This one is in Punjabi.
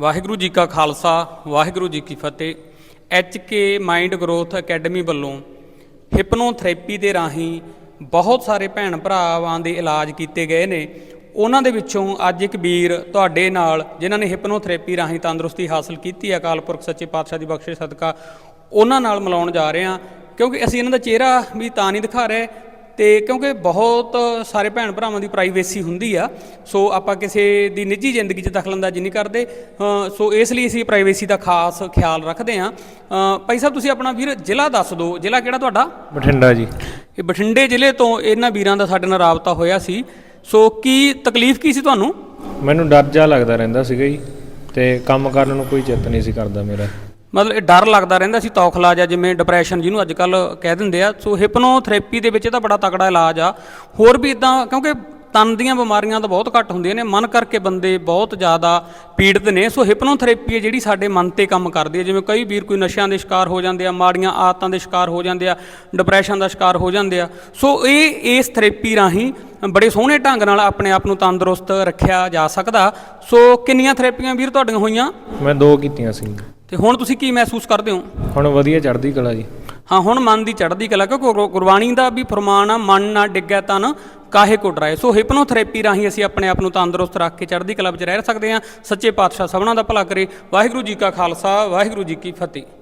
ਵਾਹਿਗੁਰੂ ਜੀ ਕਾ ਖਾਲਸਾ, ਵਾਹਿਗੁਰੂ ਜੀ ਕੀ ਫਤਿਹ। H K mind growth academy ਵੱਲੋਂ ਹਿਪਨੋਥੈਰੇਪੀ ਦੇ ਰਾਹੀਂ ਬਹੁਤ ਸਾਰੇ ਭੈਣ ਭਰਾਵਾਂ ਦੇ ਇਲਾਜ ਕੀਤੇ ਗਏ ਨੇ। ਉਹਨਾਂ ਦੇ ਵਿੱਚੋਂ ਅੱਜ ਇੱਕ ਵੀਰ ਤੁਹਾਡੇ ਨਾਲ, ਜਿਨ੍ਹਾਂ ਨੇ ਹਿਪਨੋਥੈਰੇਪੀ ਰਾਹੀਂ ਤੰਦਰੁਸਤੀ ਹਾਸਲ ਕੀਤੀ ਹੈ, ਅਕਾਲ ਪੁਰਖ ਸੱਚੇ ਪਾਤਸ਼ਾਹ ਦੀ ਬਖਸ਼ਿਸ਼ ਸਦਕਾ, ਉਹਨਾਂ ਨਾਲ ਮਿਲਾਉਣ ਜਾ ਰਹੇ ਹਾਂ, ਕਿਉਂਕਿ ਅਸੀਂ ਇਹਨਾਂ ਦਾ ਚਿਹਰਾ ਵੀ ਤਾਂ ਨਹੀਂ ਦਿਖਾ ਰਹੇ ਤੇ ਕਿਉਂਕਿ ਬਹੁਤ ਸਾਰੇ ਭੈਣ ਭਰਾਵਾਂ ਦੀ ਪ੍ਰਾਈਵੇਸੀ ਹੁੰਦੀ ਆ ਸੋ ਆਪਾਂ ਕਿਸੇ ਦੀ ਨਿੱਜੀ ਜ਼ਿੰਦਗੀ 'ਚ ਦਖਲਅੰਦਾਜ਼ੀ ਨਹੀਂ ਕਰਦੇ ਸੋ ਇਸ ਲਈ ਅਸੀਂ ਪ੍ਰਾਈਵੇਸੀ ਦਾ ਖਾਸ ਖਿਆਲ ਰੱਖਦੇ ਅ, ਭਾਈ ਸਾਹਿਬ ਤੁਸੀਂ ਆਪਣਾ ਵੀਰ ਜ਼ਿਲ੍ਹਾ ਦੱਸ ਦਿਓ ਜ਼ਿਲ੍ਹਾ ਕਿਹੜਾ ਤੁਹਾਡਾ? ਬਠਿੰਡਾ ਜੀ। ਇਹ ਬਠਿੰਡੇ ਜ਼ਿਲ੍ਹੇ ਤੋਂ ਇਹਨਾਂ ਵੀਰਾਂ ਦਾ ਸਾਡੇ ਨਾਲ ਰਾਬਤਾ ਹੋਇਆ ਸੀ। ਸੋ ਕੀ ਤਕਲੀਫ ਕੀ ਸੀ ਤੁਹਾਨੂੰ? ਮੈਨੂੰ ਡਰ ਜਾ ਲੱਗਦਾ ਰਹਿੰਦਾ ਸੀਗਾ ਜੀ ਤੇ ਕੰਮ ਕਰਨ ਨੂੰ ਕੋਈ ਚਿੱਤ ਨਹੀਂ ਸੀ ਕਰਦਾ ਮੇਰਾ। ਮਤਲਬ ਇਹ ਡਰ ਲੱਗਦਾ ਰਹਿੰਦਾ ਸੀ ਤੌਖਲਾ ਜਾਂ ਜਿਵੇਂ ਡਿਪਰੈਸ਼ਨ ਜਿਹਨੂੰ ਅੱਜ ਕੱਲ ਕਹਿ ਦਿੰਦੇ ਆ। ਸੋ ਹਿਪਨੋਥੈਰੇਪੀ ਦੇ ਵਿੱਚ ਇਹਦਾ ਬੜਾ ਤਕੜਾ ਇਲਾਜ ਆ। ਹੋਰ ਵੀ ਇਦਾਂ ਕਿਉਂਕਿ ਤਨ ਦੀਆਂ ਬਿਮਾਰੀਆਂ ਤਾਂ ਬਹੁਤ ਘੱਟ ਹੁੰਦੀਆਂ ਨੇ ਮਨ ਕਰਕੇ ਬੰਦੇ ਬਹੁਤ ਜ਼ਿਆਦਾ ਪੀੜਤ ਨੇ। ਸੋ ਹਿਪਨੋਥੈਰੇਪੀ ਹੈ ਜਿਹੜੀ ਸਾਡੇ ਮਨ ਤੇ ਕੰਮ ਕਰਦੀ ਹੈ। ਜਿਵੇਂ ਕਈ ਵੀਰ ਕੋਈ ਨਸ਼ਿਆਂ ਦੇ ਸ਼ਿਕਾਰ ਹੋ ਜਾਂਦੇ ਆ ਮਾੜੀਆਂ ਆਦਤਾਂ ਦੇ ਸ਼ਿਕਾਰ ਹੋ ਜਾਂਦੇ ਆ ਡਿਪਰੈਸ਼ਨ ਦਾ ਸ਼ਿਕਾਰ ਹੋ ਜਾਂਦੇ ਆ। ਸੋ ਇਹ ਇਸ ਥੈਰੇਪੀ ਰਾਹੀਂ ਬੜੇ ਸੋਹਣੇ ਢੰਗ ਨਾਲ ਆਪਣੇ ਆਪ ਨੂੰ ਤੰਦਰੁਸਤ ਰੱਖਿਆ ਜਾ ਸਕਦਾ। ਸੋ ਕਿੰਨੀਆਂ ਥੈਰੇਪੀਆਂ ਵੀਰ ਤੁਹਾਡੀਆਂ ਹੋਈਆਂ? ਮੈਂ ਦੋ ਕੀਤੀਆਂ ਸੀ। ਤੇ ਹੁਣ ਤੁਸੀਂ ਕੀ ਮਹਿਸੂਸ ਕਰਦੇ ਹੋ? ਹੁਣ ਵਧੀਆ ਚੜ੍ਹਦੀ ਕਲਾ ਜੀ। ਹਾਂ, ਹੁਣ ਮਨ ਦੀ ਚੜ੍ਹਦੀ ਕਲਾ, ਕਿਉਂਕਿ ਗੁਰਬਾਣੀ ਦਾ ਵੀ ਫਰਮਾਨ ਆ, ਮਨ ਨਾ ਡਿੱਗੈ ਤਨ ਕਾਹੇ ਕੋ ਸੋ ਹਿਪਨੋਥੈਰੇਪੀ ਰਾਹੀਂ ਅਸੀਂ ਆਪਣੇ ਆਪ ਨੂੰ ਤੰਦਰੁਸਤ ਰੱਖ ਕੇ ਚੜ੍ਹਦੀ ਕਲਾ ਵਿੱਚ ਰਹਿ ਸਕਦੇ ਹਾਂ। ਸੱਚੇ ਪਾਤਸ਼ਾਹ ਸਭਨਾਂ ਦਾ ਭਲਾ ਕਰੇ। ਵਾਹਿਗੁਰੂ ਜੀ ਕਾ ਖਾਲਸਾ, ਵਾਹਿਗੁਰੂ ਜੀ ਕੀ ਫਤਿਹ।